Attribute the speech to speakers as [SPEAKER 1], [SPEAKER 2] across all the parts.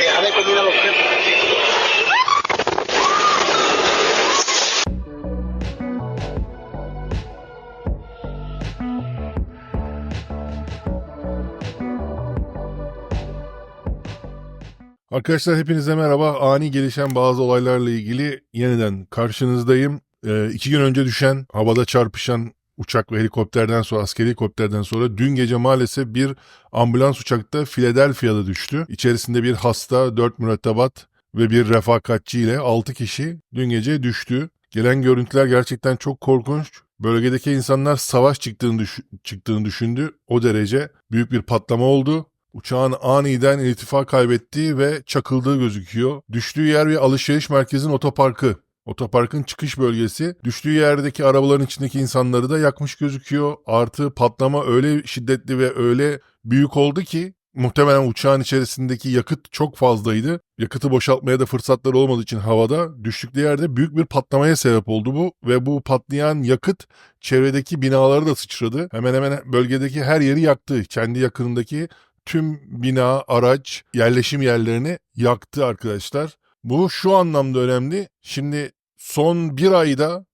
[SPEAKER 1] Déjame comida a los perros.
[SPEAKER 2] Arkadaşlar hepinize merhaba. Ani gelişen bazı olaylarla ilgili yeniden karşınızdayım. Ee, iki gün önce düşen, havada çarpışan uçak ve helikopterden sonra, askeri helikopterden sonra dün gece maalesef bir ambulans uçakta Philadelphia'da düştü. İçerisinde bir hasta, dört mürettebat ve bir refakatçi ile 6 kişi dün gece düştü. Gelen görüntüler gerçekten çok korkunç. Bölgedeki insanlar savaş çıktığını, düş- çıktığını düşündü. O derece büyük bir patlama oldu. Uçağın aniden irtifa kaybettiği ve çakıldığı gözüküyor. Düştüğü yer bir alışveriş merkezinin otoparkı. Otoparkın çıkış bölgesi. Düştüğü yerdeki arabaların içindeki insanları da yakmış gözüküyor. Artı patlama öyle şiddetli ve öyle büyük oldu ki muhtemelen uçağın içerisindeki yakıt çok fazlaydı. Yakıtı boşaltmaya da fırsatları olmadığı için havada düştükleri yerde büyük bir patlamaya sebep oldu bu ve bu patlayan yakıt çevredeki binaları da sıçradı. Hemen hemen bölgedeki her yeri yaktı. Kendi yakınındaki tüm bina, araç, yerleşim yerlerini yaktı arkadaşlar. Bu şu anlamda önemli. Şimdi son bir ayda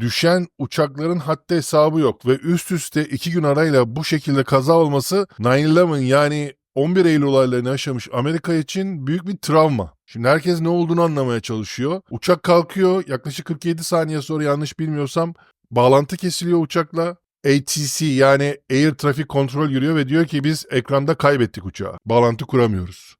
[SPEAKER 2] düşen uçakların haddi hesabı yok ve üst üste iki gün arayla bu şekilde kaza olması 9-11 yani 11 Eylül olaylarını yaşamış Amerika için büyük bir travma. Şimdi herkes ne olduğunu anlamaya çalışıyor. Uçak kalkıyor yaklaşık 47 saniye sonra yanlış bilmiyorsam bağlantı kesiliyor uçakla. ATC yani Air Traffic Control giriyor ve diyor ki biz ekranda kaybettik uçağı. Bağlantı kuramıyoruz.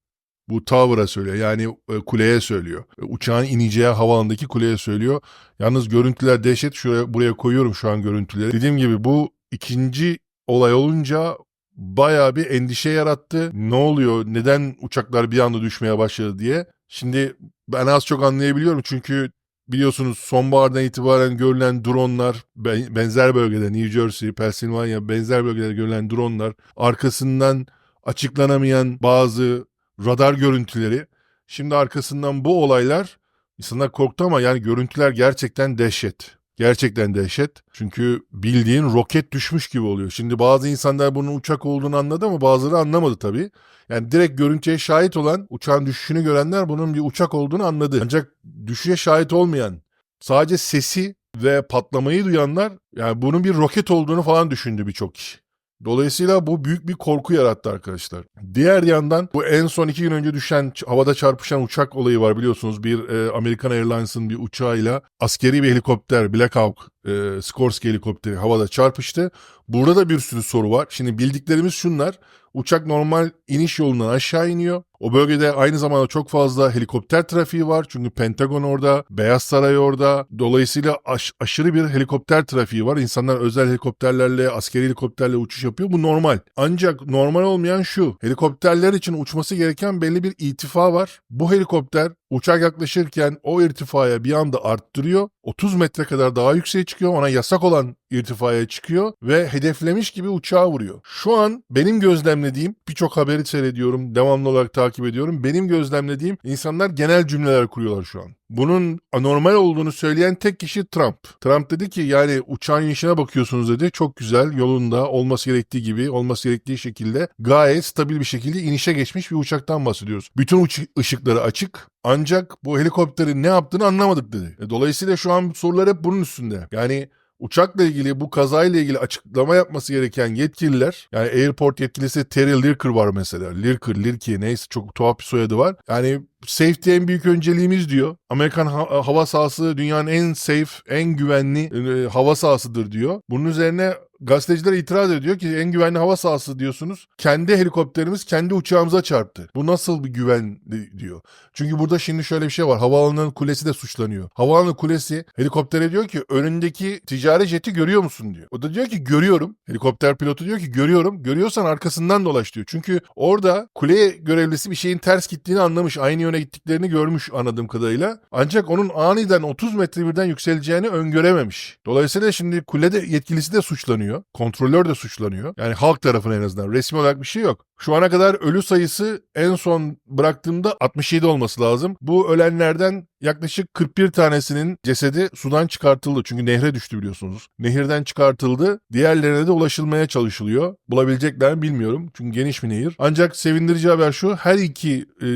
[SPEAKER 2] Bu tower'a söylüyor yani e, kuleye söylüyor. E, Uçağın ineceği havaalanındaki kuleye söylüyor. Yalnız görüntüler dehşet. Şuraya, buraya koyuyorum şu an görüntüleri. Dediğim gibi bu ikinci olay olunca bayağı bir endişe yarattı. Ne oluyor? Neden uçaklar bir anda düşmeye başladı diye. Şimdi ben az çok anlayabiliyorum çünkü biliyorsunuz sonbahardan itibaren görülen dronlar be- benzer bölgede New Jersey, Pennsylvania benzer bölgelerde görülen dronlar arkasından açıklanamayan bazı radar görüntüleri şimdi arkasından bu olaylar insanlar korktu ama yani görüntüler gerçekten dehşet. Gerçekten dehşet. Çünkü bildiğin roket düşmüş gibi oluyor. Şimdi bazı insanlar bunun uçak olduğunu anladı ama bazıları anlamadı tabii. Yani direkt görüntüye şahit olan uçağın düşüşünü görenler bunun bir uçak olduğunu anladı. Ancak düşüşe şahit olmayan sadece sesi ve patlamayı duyanlar yani bunun bir roket olduğunu falan düşündü birçok kişi. Dolayısıyla bu büyük bir korku yarattı arkadaşlar. Diğer yandan bu en son iki gün önce düşen havada çarpışan uçak olayı var biliyorsunuz. Bir e, American Airlines'ın bir uçağıyla askeri bir helikopter Black Hawk e, Sikorsky helikopteri havada çarpıştı. Burada da bir sürü soru var. Şimdi bildiklerimiz şunlar. Uçak normal iniş yolundan aşağı iniyor. O bölgede aynı zamanda çok fazla helikopter trafiği var. Çünkü Pentagon orada, Beyaz Saray orada. Dolayısıyla aş- aşırı bir helikopter trafiği var. İnsanlar özel helikopterlerle, askeri helikopterle uçuş yapıyor. Bu normal. Ancak normal olmayan şu. Helikopterler için uçması gereken belli bir irtifa var. Bu helikopter uçak yaklaşırken o irtifaya bir anda arttırıyor. 30 metre kadar daha yükseğe çıkıyor. Ona yasak olan irtifaya çıkıyor ve hedeflemiş gibi uçağa vuruyor. Şu an benim gözlemlediğim birçok haberi seyrediyorum, devamlı olarak takip ediyorum. Benim gözlemlediğim insanlar genel cümleler kuruyorlar şu an. Bunun anormal olduğunu söyleyen tek kişi Trump. Trump dedi ki yani uçağın inişine bakıyorsunuz dedi. Çok güzel yolunda olması gerektiği gibi olması gerektiği şekilde gayet stabil bir şekilde inişe geçmiş bir uçaktan bahsediyoruz. Bütün ışıkları açık ancak bu helikopterin ne yaptığını anlamadık dedi. E, Dolayısıyla şu an sorular hep bunun üstünde. Yani Uçakla ilgili bu kazayla ilgili açıklama yapması gereken yetkililer yani Airport yetkilisi Terry Lirker var mesela. Lirker, Lirki neyse çok tuhaf bir soyadı var. Yani safety en büyük önceliğimiz diyor. Amerikan ha- hava sahası dünyanın en safe, en güvenli e, hava sahasıdır diyor. Bunun üzerine gazeteciler itiraz ediyor ki en güvenli hava sahası diyorsunuz. Kendi helikopterimiz kendi uçağımıza çarptı. Bu nasıl bir güven di- diyor. Çünkü burada şimdi şöyle bir şey var. Havaalanının kulesi de suçlanıyor. Havaalanı kulesi helikoptere diyor ki önündeki ticari jeti görüyor musun diyor. O da diyor ki görüyorum. Helikopter pilotu diyor ki görüyorum. Görüyorsan arkasından dolaş diyor. Çünkü orada kule görevlisi bir şeyin ters gittiğini anlamış. Aynı yöne gittiklerini görmüş anladığım kadarıyla. Ancak onun aniden 30 metre birden yükseleceğini öngörememiş. Dolayısıyla şimdi kulede yetkilisi de suçlanıyor. Kontrolör de suçlanıyor. Yani halk tarafına en azından. Resmi olarak bir şey yok. Şu ana kadar ölü sayısı en son bıraktığımda 67 olması lazım. Bu ölenlerden yaklaşık 41 tanesinin cesedi sudan çıkartıldı. Çünkü nehre düştü biliyorsunuz. Nehirden çıkartıldı. Diğerlerine de ulaşılmaya çalışılıyor. Bulabilecekler mi bilmiyorum. Çünkü geniş bir nehir. Ancak sevindirici haber şu. Her iki e,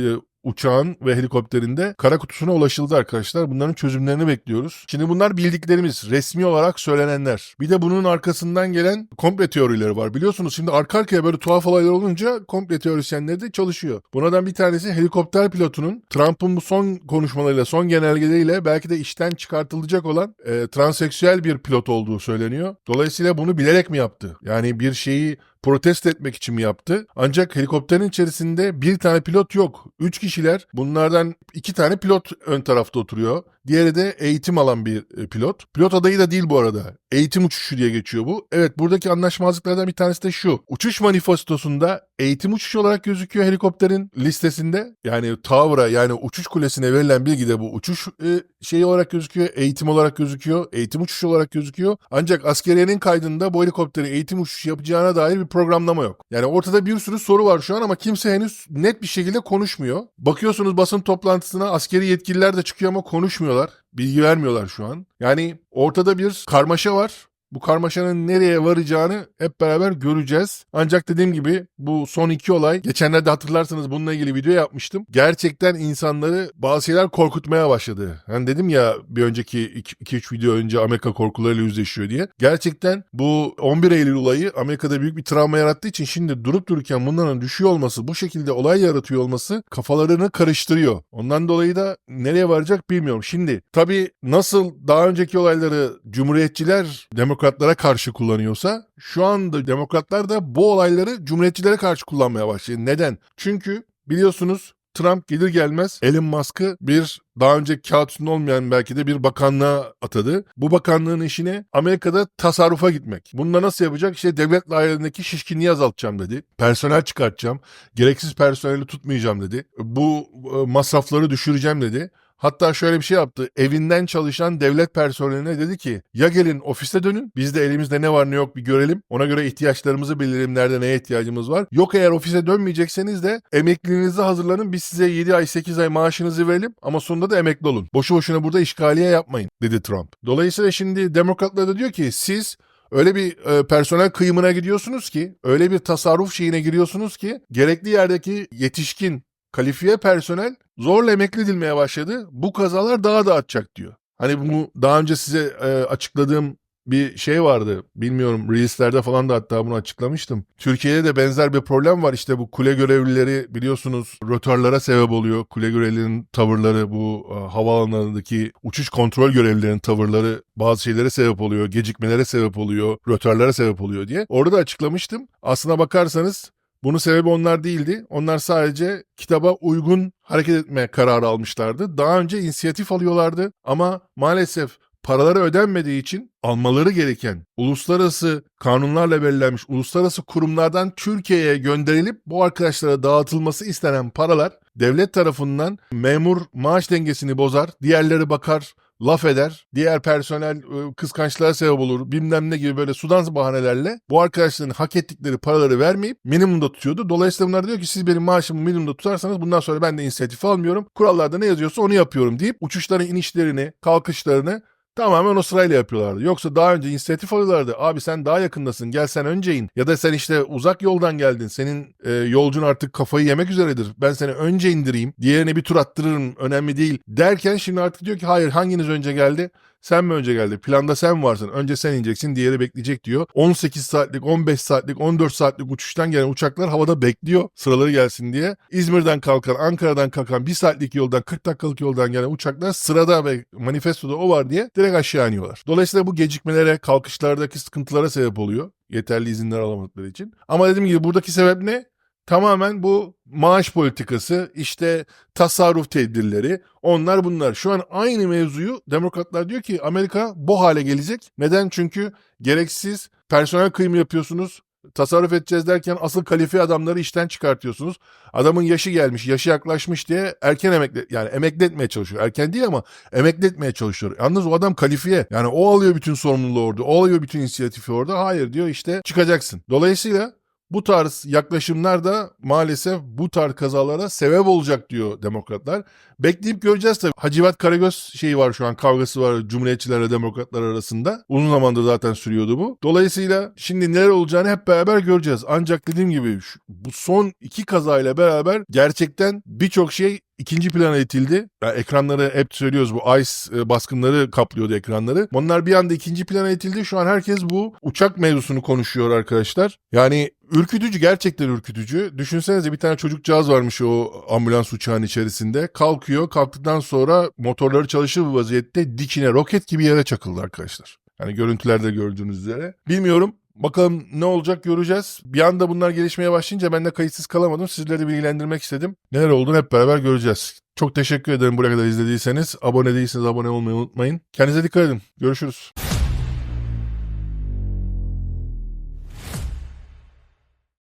[SPEAKER 2] uçağın ve helikopterinde kara kutusuna ulaşıldı arkadaşlar. Bunların çözümlerini bekliyoruz. Şimdi bunlar bildiklerimiz, resmi olarak söylenenler. Bir de bunun arkasından gelen komple teorileri var. Biliyorsunuz şimdi arka arkaya böyle tuhaf olaylar olunca komple teorisyenleri de çalışıyor. Bunlardan bir tanesi helikopter pilotunun Trump'ın bu son konuşmalarıyla, son genelgeleriyle belki de işten çıkartılacak olan e, transseksüel bir pilot olduğu söyleniyor. Dolayısıyla bunu bilerek mi yaptı? Yani bir şeyi protesto etmek için mi yaptı? Ancak helikopterin içerisinde bir tane pilot yok. Üç kişiler. Bunlardan iki tane pilot ön tarafta oturuyor. Diğeri de eğitim alan bir e, pilot. Pilot adayı da değil bu arada. Eğitim uçuşu diye geçiyor bu. Evet buradaki anlaşmazlıklardan bir tanesi de şu. Uçuş manifestosunda eğitim uçuşu olarak gözüküyor helikopterin listesinde. Yani Tower'a yani uçuş kulesine verilen bilgide bu uçuş e, şeyi olarak gözüküyor. Eğitim olarak gözüküyor. Eğitim uçuşu olarak gözüküyor. Ancak askeriyenin kaydında bu helikopterin eğitim uçuşu yapacağına dair bir programlama yok. Yani ortada bir sürü soru var şu an ama kimse henüz net bir şekilde konuşmuyor. Bakıyorsunuz basın toplantısına askeri yetkililer de çıkıyor ama konuşmuyorlar. Bilgi vermiyorlar şu an. Yani ortada bir karmaşa var. Bu karmaşanın nereye varacağını hep beraber göreceğiz. Ancak dediğim gibi bu son iki olay, geçenlerde hatırlarsanız bununla ilgili video yapmıştım. Gerçekten insanları bazı şeyler korkutmaya başladı. Hani dedim ya bir önceki 2-3 video önce Amerika korkularıyla yüzleşiyor diye. Gerçekten bu 11 Eylül olayı Amerika'da büyük bir travma yarattığı için şimdi durup dururken bunların düşüyor olması, bu şekilde olay yaratıyor olması kafalarını karıştırıyor. Ondan dolayı da nereye varacak bilmiyorum. Şimdi tabii nasıl daha önceki olayları Cumhuriyetçiler demokratlara karşı kullanıyorsa şu anda demokratlar da bu olayları cumhuriyetçilere karşı kullanmaya başladı. Neden? Çünkü biliyorsunuz Trump gelir gelmez Elon Musk'ı bir daha önce kağıt üstünde olmayan belki de bir bakanlığa atadı. Bu bakanlığın işine Amerika'da tasarrufa gitmek. Bunu da nasıl yapacak? İşte devlet dairelerindeki şişkinliği azaltacağım dedi. Personel çıkartacağım. Gereksiz personeli tutmayacağım dedi. Bu e, masrafları düşüreceğim dedi. Hatta şöyle bir şey yaptı. Evinden çalışan devlet personeline dedi ki ya gelin ofiste dönün biz de elimizde ne var ne yok bir görelim. Ona göre ihtiyaçlarımızı belirleyelim nerede neye ihtiyacımız var. Yok eğer ofise dönmeyecekseniz de emekliliğinizi hazırlanın biz size 7 ay 8 ay maaşınızı verelim ama sonunda da emekli olun. Boşu boşuna burada işgaliye yapmayın dedi Trump. Dolayısıyla şimdi demokratlar da diyor ki siz Öyle bir e, personel kıyımına gidiyorsunuz ki, öyle bir tasarruf şeyine giriyorsunuz ki gerekli yerdeki yetişkin kalifiye personel zorla emekli edilmeye başladı. Bu kazalar daha da artacak diyor. Hani bu daha önce size e, açıkladığım bir şey vardı. Bilmiyorum Reels'lerde falan da hatta bunu açıklamıştım. Türkiye'de de benzer bir problem var. İşte bu kule görevlileri biliyorsunuz rötarlara sebep oluyor. Kule görevlilerinin tavırları bu e, havaalanlarındaki uçuş kontrol görevlilerinin tavırları bazı şeylere sebep oluyor. Gecikmelere sebep oluyor. Rötarlara sebep oluyor diye. Orada da açıklamıştım. Aslına bakarsanız bunun sebebi onlar değildi. Onlar sadece kitaba uygun hareket etmeye kararı almışlardı. Daha önce inisiyatif alıyorlardı ama maalesef paraları ödenmediği için almaları gereken uluslararası kanunlarla belirlenmiş uluslararası kurumlardan Türkiye'ye gönderilip bu arkadaşlara dağıtılması istenen paralar devlet tarafından memur maaş dengesini bozar, diğerleri bakar, laf eder. Diğer personel e, kıskançlığa sebep olur. Bilmem ne gibi böyle sudan bahanelerle bu arkadaşların hak ettikleri paraları vermeyip minimumda tutuyordu. Dolayısıyla bunlar diyor ki siz benim maaşımı minimumda tutarsanız bundan sonra ben de inisiyatif almıyorum. Kurallarda ne yazıyorsa onu yapıyorum deyip uçuşların inişlerini, kalkışlarını Tamamen o sırayla yapıyorlardı. Yoksa daha önce inisiyatif alıyorlardı. Abi sen daha yakındasın gel sen önce in. Ya da sen işte uzak yoldan geldin. Senin e, yolcun artık kafayı yemek üzeredir. Ben seni önce indireyim. Diğerine bir tur attırırım. Önemli değil. Derken şimdi artık diyor ki hayır hanginiz önce geldi? Sen mi önce geldi? Planda sen varsın. Önce sen ineceksin, diğeri bekleyecek diyor. 18 saatlik, 15 saatlik, 14 saatlik uçuştan gelen uçaklar havada bekliyor sıraları gelsin diye. İzmir'den kalkan, Ankara'dan kalkan 1 saatlik yoldan, 40 dakikalık yoldan gelen uçaklar sırada ve manifestoda o var diye direkt aşağı iniyorlar. Dolayısıyla bu gecikmelere, kalkışlardaki sıkıntılara sebep oluyor. Yeterli izinler alamadıkları için. Ama dediğim gibi buradaki sebep ne? Tamamen bu maaş politikası, işte tasarruf tedbirleri, onlar bunlar. Şu an aynı mevzuyu demokratlar diyor ki Amerika bu hale gelecek. Neden? Çünkü gereksiz personel kıyımı yapıyorsunuz. Tasarruf edeceğiz derken asıl kalifiye adamları işten çıkartıyorsunuz. Adamın yaşı gelmiş, yaşı yaklaşmış diye erken emekli yani emekli etmeye çalışıyor. Erken değil ama emekli etmeye çalışıyor. Yalnız o adam kalifiye. Yani o alıyor bütün sorumluluğu orada. O alıyor bütün inisiyatifi orada. Hayır diyor işte çıkacaksın. Dolayısıyla bu tarz yaklaşımlar da maalesef bu tarz kazalara sebep olacak diyor demokratlar. Bekleyip göreceğiz tabii. Hacivat Karagöz şeyi var şu an kavgası var Cumhuriyetçilerle demokratlar arasında. Uzun zamandır zaten sürüyordu bu. Dolayısıyla şimdi neler olacağını hep beraber göreceğiz. Ancak dediğim gibi şu, bu son iki kazayla beraber gerçekten birçok şey ikinci plana itildi. Yani ekranları hep söylüyoruz bu ICE e, baskınları kaplıyordu ekranları. Onlar bir anda ikinci plana itildi. Şu an herkes bu uçak mevzusunu konuşuyor arkadaşlar. Yani ürkütücü gerçekten ürkütücü. Düşünsenize bir tane çocukcağız varmış o ambulans uçağın içerisinde. Kalkıyor. Kalktıktan sonra motorları çalışır vaziyette dikine roket gibi yere çakıldı arkadaşlar. Yani görüntülerde gördüğünüz üzere. Bilmiyorum. Bakalım ne olacak göreceğiz. Bir anda bunlar gelişmeye başlayınca ben de kayıtsız kalamadım. Sizleri de bilgilendirmek istedim. Neler olduğunu hep beraber göreceğiz. Çok teşekkür ederim buraya kadar izlediyseniz. Abone değilseniz abone olmayı unutmayın. Kendinize dikkat edin. Görüşürüz.